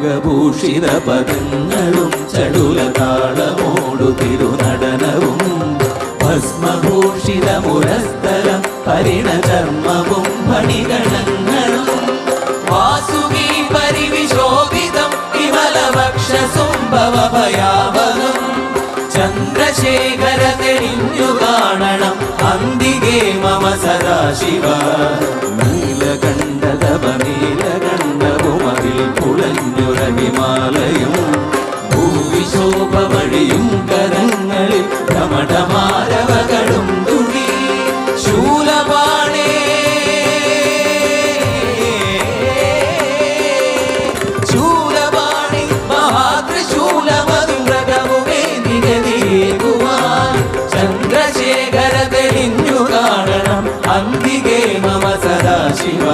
നാഗഭൂഷിത പദങ്ങളും ചടുല തിരുനടനവും ഭസ്മഭൂഷിത മുരസ്ഥലം പരിണചർമ്മവും മണിഗണങ്ങളും വാസുകി പരിവിശോഭിതം വിമലവക്ഷസുംഭവഭയാവകം ചന്ദ്രശേഖര തെളിഞ്ഞു കാണണം അന്തികേ മമ സദാശിവ. നീലകണ്ഠതപ നീലകണ്ഠവുമതിൽ ഹിമാലയും ഭൂവിശോഭ വഴിയും കരങ്ങളിൽ കമടമാരവകളും തുടി. ശൂലപാണേ. ശൂലപാണി മഹാത്രിശൂലമതുമൃഗവുമേ നിഗതിയേകുവാൻ ചന്ദ്രശേഖര തെളിഞ്ഞു കാണണം അന്തികേ മമ സദാശിവ.